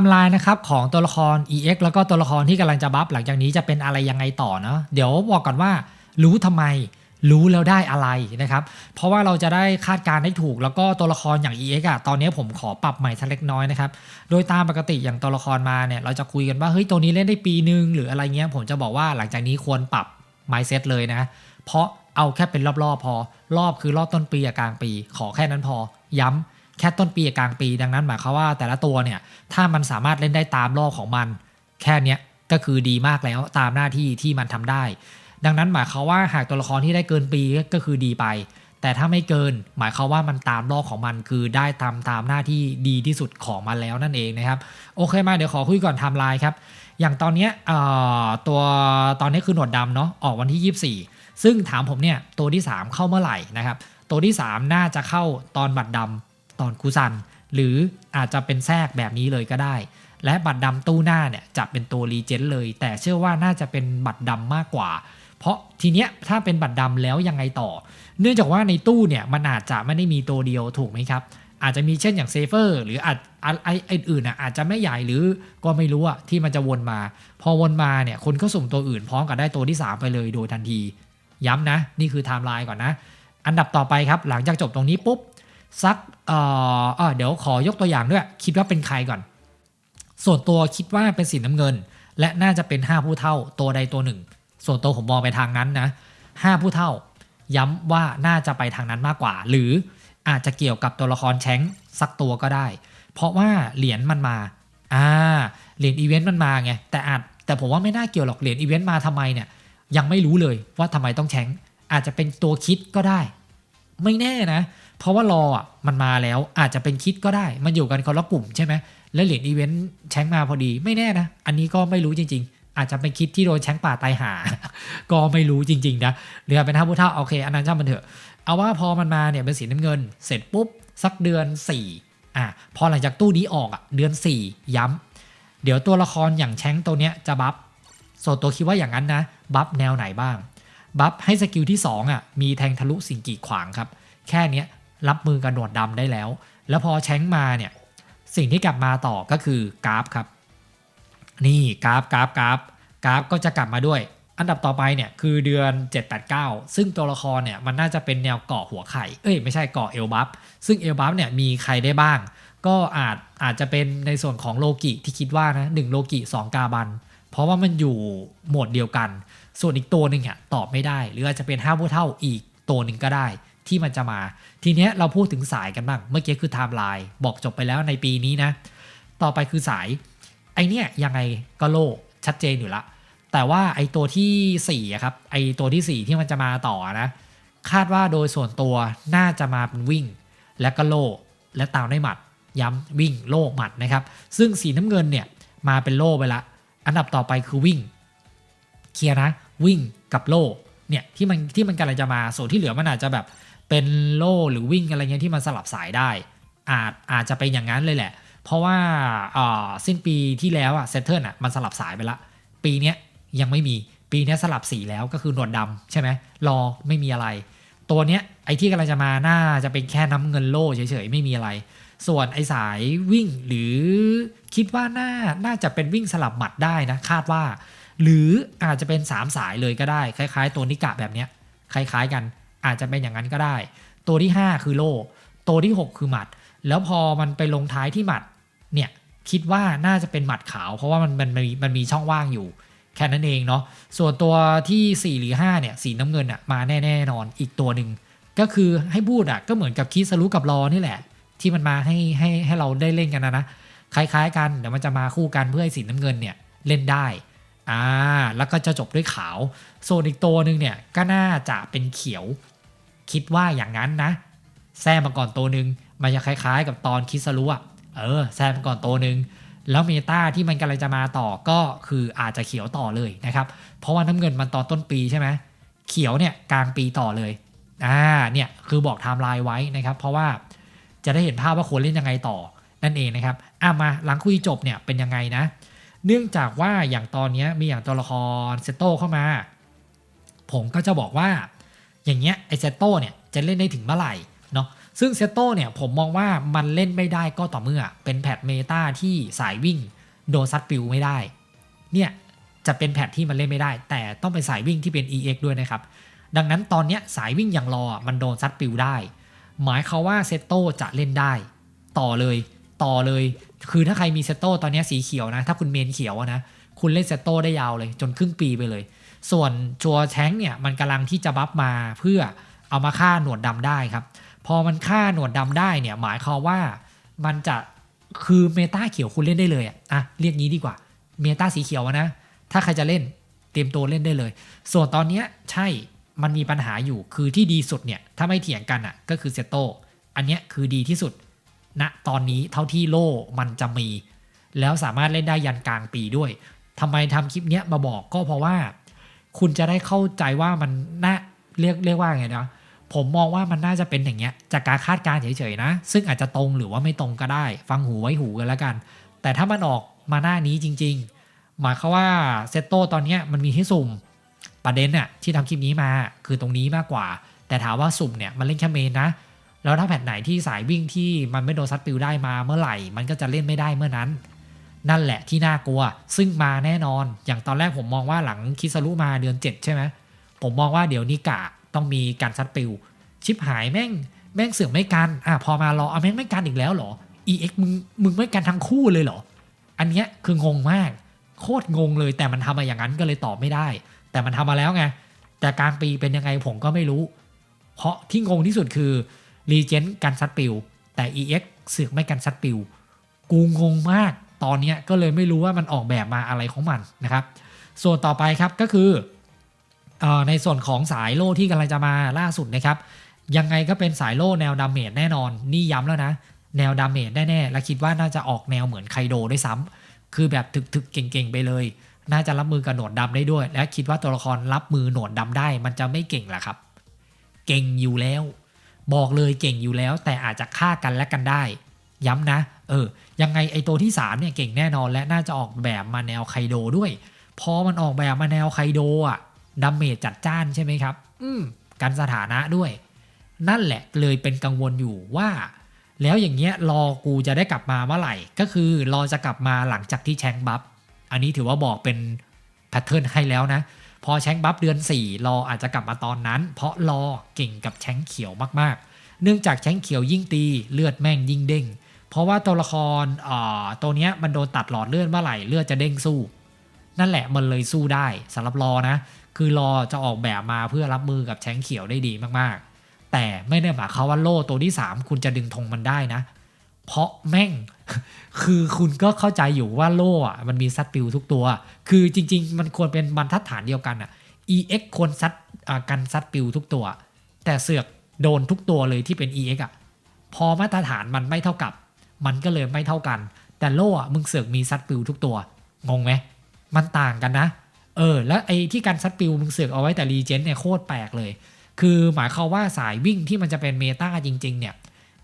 ม์ไลน์นะครับของตัวละคร EX แล้วก็ตัวละครที่กำลังจะบัฟหลังจากนี้จะเป็นอะไรยังไงต่อเนาะเดี๋ยวบอกก่อนว่ารู้ทำไมรู้แล้วได้อะไรนะครับ เพราะว่าเราจะได้คาดการณ์ได้ถูก แล้วก็ตัวละครอย่าง EX อะตอนนี้ผมขอปรับใหม่สักเล็กน้อยนะครับ โดยตามปกติอย่างตัวละครมาเนี่ยเราจะคุยกันว่าเฮ้ยตัวนี้เล่นได้ปีนึงหรืออะไรเงี้ยผมจะบอกว่าหลังจากนี้ควรปรับ mindset เลยนะ เพราะเอาแค่เป็นรอบๆพอ รอบคือรอบต้นปีกับกลางปี ขอแค่นั้นพอ ย้ำ แค่ต้นปีกับกลางปีดังนั้นหมายความว่าแต่ละตัวเนี่ยถ้ามันสามารถเล่นได้ตามรอบของมัน แค่เนี้ยก็คือดีมากแล้วตามหน้าที่ที่มันทำได้ ดังนั้นหมายความว่าหากตัวละครที่ได้เกินปีก็คือดีไป แต่ถ้าไม่เกิน หมายความว่ามันตามรอบของมันคือได้ตามตามหน้าที่ดีที่สุดของมันแล้วนั่นเองนะครับโอเคมาเดี๋ยวขอคุยก่อนทม์ไลน์ครับอย่างตอนนี้ตัวตอนนี้คือหนวดดำเนาะออกวันที่ 24 ซึ่งถามผมเนี่ยตัวที่ 3 เข้าเมื่อไหร่นะครับตัวที่ 3 น่าจะเข้าตอนบัตรดำ ตอนคูซัน หรืออาจจะเป็นแทรกแบบนี้เลยก็ได้ และบัตรดำตู้หน้าเนี่ยจะเป็นตัวรีเจนเลย แต่เชื่อว่าน่าจะเป็นบัตรดำมากกว่า เพราะทีเนี้ยถ้าเป็นบัตรดำแล้วยังไงต่อ เนื่องจากว่าในตู้เนี่ยมันอาจจะไม่ได้มีตัวเดียวถูกไหมครับอาจจะมีเช่นอย่างเซฟเฟอร์หรืออาจอาไอไออื่นอะอาจจะไม่ใหญ่หรือก็ไม่รู้อะที่มันจะวนมา พอวนมาเนี่ยคนก็สุ่มตัวอื่นพร้อมกับได้ตัวที่ 3 ไปเลยโดยทันที ย้ำนะ นี่คือไทม์ไลน์ก่อนนะ อันดับต่อไปครับ หลังจากจบตรงนี้ปุ๊บ สักเอ่อเดี๋ยวขอยกตัวอย่างด้วย คิดว่าเป็นใครก่อน ส่วนตัวคิดว่าเป็นสีน้ำเงิน และน่าจะเป็น 5 ผู้เท่าตัวใดตัวหนึ่ง ส่วนตัวผมมองไปทางนั้นนะ5ผู้เท่า ย้ำว่าน่าจะไปทางนั้นมากกว่า หรืออาจจะเกี่ยวกับตัวละครแชงสักตัวก็ได้ เพราะว่าเหรียญมันมาอ่าเหรียญอีเวนต์มันมาไงแต่อาจแต่ผมว่าไม่น่าเกี่ยวหรอกเหรียญอีเวนต์มาทำไมเนี่ยยังไม่รู้เลยว่าทำไมต้องแชงอาจจะเป็นตัวคิดก็ได้ ไม่แน่นะ เพราะว่ารออะมันมาแล้วอาจจะเป็นคิดก็ได้ มันอยู่กันคนละกลุ่มใช่ไหมแล้วเหรียญอีเวนต์แชงมาพอดีไม่แน่นะ อันนี้ก็ไม่รู้จริง ๆ อาจจะเป็นคิดที่โดนแชงป่าตายหา ก็ไม่รู้จริง ๆ นะหรือเป็นท่าผู้เท่าโอเคอันนั้นช่างมันเถอะ เอาว่าพอมันมาเนี่ยเป็นสีน้ำเงิน เสร็จปุ๊บสักเดือน 4อะพอหลังจากตู้นี้ออกอะเดือน 4 ย้ำเดี๋ยวตัวละครอย่างแชงตัวเนี้ยจะบัฟส่วนตัวคิดว่าอย่างนั้นนะบัฟแนวไหนบ้างบัฟให้สกิลที่2อะมีแทงทะลุสิ่งกีดขวางครับ แค่เนี้ย รับมือกับหนวดดำได้แล้ว แล้วพอแชงมาเนี่ยสิ่งที่กลับมาต่อก็คือกราฟครับ นี่กราฟกราฟกราฟกราฟก็จะกลับมาด้วย อันดับต่อไปเนี่ยคือเดือน 789 ซึ่งตัวละครเนี่ยมันน่าจะเป็นแนวเกาะหัวไข่เอ้ยไม่ใช่เกาะเอลบัฟซึ่งเอลบัฟเนี่ยมีใครได้บ้าง ก็อาจอาจจะเป็นในส่วนของโลกิที่คิดว่านะหนึ่งโลกิสองกาบัน เพราะว่ามันอยู่โหมดเดียวกัน ส่วนอีกตัวหนึ่งอะตอบไม่ได้ หรืออาจจะเป็นห้าผู้เท่าอีกตัวหนึ่งก็ได้ ที่มันจะมา ทีเนี้ยเราพูดถึงสายกันบ้าง เมื่อกี้คือไทม์ไลน์บอกจบไปแล้วในปีนี้นะ ต่อไปคือสาย ไอเนี้ยยังไงก็โลกชัดเจนอยู่ละ แต่ว่าไอตัวที่4อะครับ ไอตัวที่ 4 ที่มันจะมาต่อนะ คาดว่าโดยส่วนตัวน่าจะมาเป็นวิ่ง และก็โลและตามได้หมัด ย้ำวิ่งโลหมัดนะครับ ซึ่งสีน้ำเงินเนี่ยมาเป็นโลไปละ อันดับต่อไปคือวิ่ง เคลียร์นะ วิ่งกับโลเนี่ยที่มันที่มันกำลังจะมาส่วนที่เหลือมันอาจจะแบบ เป็นโล่หรือวิ่งอะไรเงี้ยที่มันสลับสายได้ อาจอาจจะเป็นอย่างนั้นเลยแหละ เพราะว่าสิ้นปีที่แล้วอะเซตเทิลอะมันสลับสายไปละ ปีเนี้ยยังไม่มีปีนี้สลับสีแล้วก็คือหนวดดำใช่ไหมรอไม่มีอะไร ตัวเนี้ยไอ้ที่กำลังจะมาน่าจะเป็นแค่น้ำเงินโล่เฉยๆไม่มีอะไร ส่วนไอ้สายวิ่งหรือคิดว่าน่าน่าจะเป็นวิ่งสลับหมัดได้นะคาดว่า หรืออาจจะเป็น 3 สายเลยก็ได้ คล้าย ๆ ตัวนิกะแบบเนี้ยคล้าย ๆ กัน อาจจะเป็นอย่างนั้นก็ได้ ตัวที่ 5 คือโล ตัวที่ 6 คือหมัด แล้วพอมันไปลงท้ายที่หมัดเนี่ยคิดว่าน่าจะเป็นหมัดขาว เพราะว่ามันมันมีมันมีช่องว่างอยู่ แค่นั้นเองเนาะส่วนตัวที่ 4 หรือ 5 เนี่ย สีน้ำเงินอะมาแน่แน่นอนอีกตัวหนึ่งก็คือให้พูดอะก็เหมือนกับคิสรุกับรอนี่แหละ ที่มันมาให้ให้ให้เราได้เล่นกันนะนะคล้ายๆ กันเดี๋ยวมันจะมาคู่กันเพื่อให้สีน้ำเงินเนี่ยเล่นได้อ่าแล้วก็จะจบด้วยขาวส่วนอีกตัวหนึ่งเนี่ยก็น่าจะเป็นเขียว คิดว่าอย่างนั้นนะ แซมมาก่อนตัวหนึ่งมันจะคล้ายๆ กับตอนคิสรุอะเออแซมมาก่อนตัวหนึ่งแล้วเมตาที่มันกำลังจะมาต่อก็คืออาจจะเขียวต่อเลยนะครับ เพราะว่าน้ำเงินมันตอนต้นปีใช่ไหมเขียวเนี่ยกลางปีต่อเลยอ่าเนี่ยคือบอกไทม์ไลน์ไว้นะครับ เพราะว่าจะได้เห็นภาพว่าควรเล่นยังไงต่อนั่นเองนะครับอะมาหลังคุยจบเนี่ยเป็นยังไงนะ เนื่องจากว่าอย่างตอนนี้มีอย่างตัวละครเซโตเข้ามา ผมก็จะบอกว่า อย่างเงี้ยไอเซโตเนี่ยจะเล่นได้ถึงเมื่อไหร่เนาะซึ่งเซโตเนี่ยผมมองว่ามันเล่นไม่ได้ก็ต่อเมื่อ เป็นแพทเมตาที่สายวิ่งโดนซัดปิวไม่ได้ เนี่ยจะเป็นแพทที่มันเล่นไม่ได้ แต่ต้องเป็นสายวิ่งที่เป็น EX ด้วยนะครับ ดังนั้นตอนเนี้ยสายวิ่งอย่างรอมันโดนซัดปิวได้ หมายเขาว่าเซโตจะเล่นได้ ต่อเลยต่อเลย คือถ้าใครมีเซโตตอนเนี้ยสีเขียวนะ ถ้าคุณเมนเขียวนะ คุณเล่นเซโตได้ยาวเลย จนครึ่งปีไปเลย ส่วนชัวแชงเนี่ยมันกำลังที่จะบัฟมาเพื่อเอามาฆ่าหนวดดำได้ครับ พอมันฆ่าหนวดดำได้เนี่ยหมายความว่ามันจะคือเมตาเขียวคุณเล่นได้เลยอะอะเรียกงี้ดีกว่า เมตาสีเขียวนะ ถ้าใครจะเล่นเตรียมตัวเล่นได้เลย ส่วนตอนเนี้ยใช่มันมีปัญหาอยู่คือที่ดีสุดเนี่ยถ้าไม่เถียงกันอะก็คือเซโตอันเนี้ยคือดีที่สุดณตอนนี้เท่าที่โล่มันจะมี แล้วสามารถเล่นได้ยันกลางปีด้วยทำไมทำคลิปเนี้ยมาบอกก็เพราะว่า คุณจะได้เข้าใจว่ามันน่าเรียกเรียกว่าไงนะผมมองว่ามันน่าจะเป็นอย่างเงี้ยจากการคาดการณ์เฉยๆนะ ซึ่งอาจจะตรงหรือว่าไม่ตรงก็ได้ ฟังหูไว้หูกันแล้วกัน แต่ถ้ามันออกมาหน้านี้จริง ๆ หมายความว่าเซตโตตอนนี้มันมีให้สุ่มประเด็นน่ะที่ทำคลิปนี้มาคือตรงนี้มากกว่า แต่ถามว่าสุ่มเนี่ยมันเล่นแค่เมนนะ แล้วถ้าแผ่นไหนที่สายวิ่งที่มันไม่โดนซัดปิวได้มาเมื่อไหร่ มันก็จะเล่นไม่ได้เมื่อนั้น นั่นแหละที่น่ากลัว ซึ่งมาแน่นอน อย่างตอนแรกผมมองว่าหลังคิสรุมาเดือน 7 ใช่ไหมผมมองว่าเดี๋ยวนิกะต้องมีการซัดปิว ชิปหายแม่งแม่งเสือกไม่กันอะพอมารอเอาแม่งไม่กันอีกแล้วเหรอ EX มึงมึงไม่กันทั้งคู่เลยเหรอ อันเนี้ยคืองงมาก โคตรงงเลยแต่มันทำมาอย่างนั้นก็เลยตอบไม่ได้ แต่มันทำมาแล้วไงแต่กลางปีเป็นยังไงผมก็ไม่รู้ เพราะที่งงที่สุดคือรีเจนกันซัดปิว แต่ EX เสือกไม่กันซัดปิว กูงงมาก ตอนนี้ก็เลยไม่รู้ว่ามันออกแบบมาอะไรของมันนะครับ ส่วนต่อไปครับก็คืออในส่วนของสายโล่ที่กำลังจะมาล่าสุดนะครับ ยังไงก็เป็นสายโล่แนวดาเมจแน่นอน นี่ย้ำแล้วนะ แนวดาเมจแน่ๆและคิดว่าน่าจะออกแนวเหมือนไคโดด้วยซ้ำคือแบบถึกๆเก่งๆไปเลย น่าจะรับมือกับหนวดดำได้ด้วย และคิดว่าตัวละครรับมือหนวดดำได้ มันจะไม่เก่งหละครับ เก่งอยู่แล้ว บอกเลยเก่งอยู่แล้ว แต่อาจจะฆ่ากันและกันได้ ย้ำนะ เออ ยังไงไอตัวที่ 3 เนี่ยเก่งแน่นอนและน่าจะออกแบบมาแนวไคโดด้วย พอมันออกแบบมาแนวไคโดอะดาเมจจัดจ้านใช่ไหมครับ อืม กันสถานะด้วย นั่นแหละเลยเป็นกังวลอยู่ว่า แล้วอย่างเงี้ยรอกูจะได้กลับมาเมื่อไหร่ ก็คือรอจะกลับมาหลังจากที่แชงบัฟ อันนี้ถือว่าบอกเป็นแพทเทิร์นให้แล้วนะ พอแชงบัฟเดือน 4 รออาจจะกลับมาตอนนั้น เพราะรอเก่งกับแชงเขียวมากๆ เนื่องจากแชงเขียวยิ่งตีเลือดแม่งยิ่งเด้ง เพราะว่าตัวละครตัวเนี้ยมันโดนตัดหลอดเลือดเมื่อไหร่เลือดจะเด้งสู้ นั่นแหละมันเลยสู้ได้สำหรับรอนะ คือรอจะออกแบบมาเพื่อรับมือกับแชงเขียวได้ดีมากๆ แต่ไม่ได้หมายความว่าโล่ตัวที่ 3 คุณจะดึงธงมันได้นะ เพราะแม่งคือคุณก็เข้าใจอยู่ว่าโล่อะมันมีซัดปิวทุกตัว คือจริง ๆ มันควรเป็นบรรทัดฐานเดียวกันอะ EX ควรซัดกันซัดปิวทุกตัว แต่เสือกโดนทุกตัวเลยที่เป็น EX อะพอมาตรฐานมันไม่เท่ากับ มันก็เลยไม่เท่ากัน แต่โล่อะมึงเสือกมีซัดปิวทุกตัว งงไหมมันต่างกันนะ เออ แล้วไอ้ที่การซัดปิวมึงเสือกเอาไว้แต่รีเจนเนี่ยโคตรแปลกเลย คือหมายความว่าสายวิ่งที่มันจะเป็นเมตาจริง ๆ เนี่ย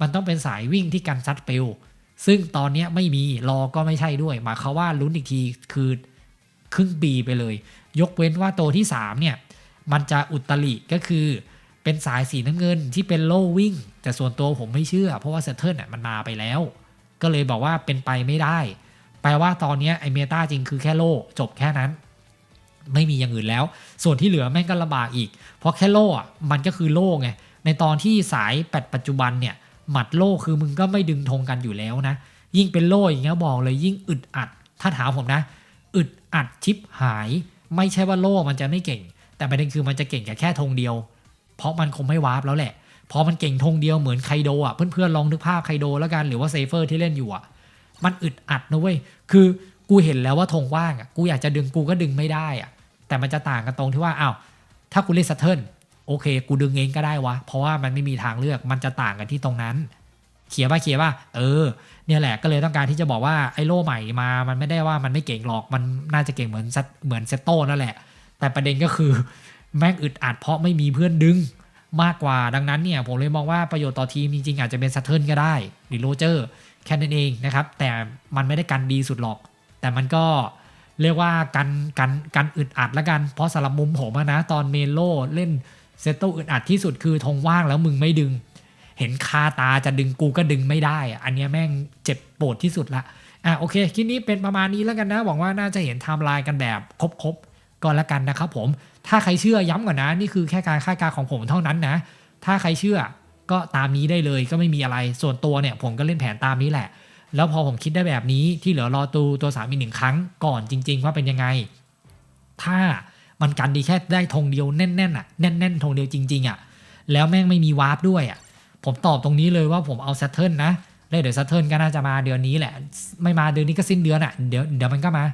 มันต้องเป็นสายวิ่งที่กันซัดปิวซึ่งตอนนี้ไม่มีรอก็ไม่ใช่ด้วย หมายความว่าลุ้นอีกทีคือครึ่งปีไปเลย ยกเว้นว่าตัวที่ 3 เนี่ย มันจะอุตริก็คือเป็นสายสีน้ำเงินที่เป็นโล่วิ่ง แต่ส่วนตัวผมไม่เชื่อ เพราะว่าเซตเทิลน่ะมันมาไปแล้ว ก็เลยบอกว่าเป็นไปไม่ได้ แปลว่าตอนนี้ไอเมตาจริงคือแค่โล่จบแค่นั้น ไม่มีอย่างอื่นแล้ว ส่วนที่เหลือแม่งก็ลำบากอีก เพราะแค่โล่อะมันก็คือโล่ไง ในตอนที่สายแปดปัจจุบันเนี่ยหมัดโล่คือมึงก็ไม่ดึงธงกันอยู่แล้วนะ ยิ่งเป็นโล่อย่างเงี้ยบอกเลยยิ่งอึดอัด ถ้าถามผมนะ อึดอัดชิปหาย ไม่ใช่ว่าโล่มันจะไม่เก่ง แต่ประเด็นคือมันจะเก่งแค่ธงเดียว เพราะมันคงไม่วาร์ปแล้วแหละ พอมันเก่งธงเดียวเหมือนไคโดอะเพื่อนๆลองนึกภาพไคโดแล้วกันหรือว่าเซเฟอร์ที่เล่นอยู่อะมันอึดอัดนะเว้ยคือกูเห็นแล้วว่าธงว่างอะกูอยากจะดึงกูก็ดึงไม่ได้อะแต่มันจะต่างกันตรงที่ว่าอ้าวถ้ากูเล่นซัตเทิลโอเค กูดึงเองก็ได้วะ เพราะว่ามันไม่มีทางเลือกมันจะต่างกันที่ตรงนั้น เขียนป่ะเขียนป่ะเออ เนี่ยแหละก็เลยต้องการที่จะบอกว่าไอ้โล่ใหม่มา มันไม่ได้ว่ามันไม่เก่งหรอกมันน่าจะเก่งเหมือนซัตเหมือนเซตโต้นั่นแหละ แต่ประเด็นก็คือแม่งอึดอัดเพราะไม่มีเพื่อนดึง มากกว่าดังนั้นเนี่ยผมเลยมองว่าประโยชน์ต่อทีมจริงๆอาจจะเป็นซัตเทิลก็ได้หรือโรเจอร์แค่นั้นเองนะครับ แต่มันไม่ได้กันดีสุดหรอก แต่มันก็เรียกว่ากันกันกันอึดอัดล้วกัน เพราะสำหรับมุมผมนะ ตอนเมโลเล่นเซตโตอึดอัดที่สุดคือธงว่างแล้วมึงไม่ดึง เห็นคาตาจะดึงกูก็ดึงไม่ได้ อันนี้แม่งเจ็บปวดที่สุดละอะโอเคคลิปนี้เป็นประมาณนี้แล้วกันนะหวังว่าน่าจะเห็นไทม์ไลน์กันแบบครบๆ ก็แล้วกันนะครับผม ถ้าใครเชื่อย้ำก่อนนะ นี่คือแค่การคาดการณ์ของผมเท่านั้นนะ ถ้าใครเชื่อก็ตามนี้ได้เลยก็ไม่มีอะไร ส่วนตัวเนี่ยผมก็เล่นแผนตามนี้แหละ แล้วพอผมคิดได้แบบนี้ที่เหลือรอตูตัวสามอีกหนึ่งครั้งก่อนจริง ๆ ว่าเป็นยังไง ถ้ามันกันดีแค่ได้ธงเดียวแน่นๆอะแน่นๆธงเดียวจริง ๆอะแล้วแม่งไม่มีวาร์ปด้วยอะผมตอบตรงนี้เลยว่าผมเอา s ซ t เทิลนะแล้วเดี๋ยว s ซ t เทิลก็น่าจะมาเดือนนี้แหละ ไม่มาเดือนนี้ก็สิ้นเดือนอะเดี๋ยวเดี๋ยวมันก็มา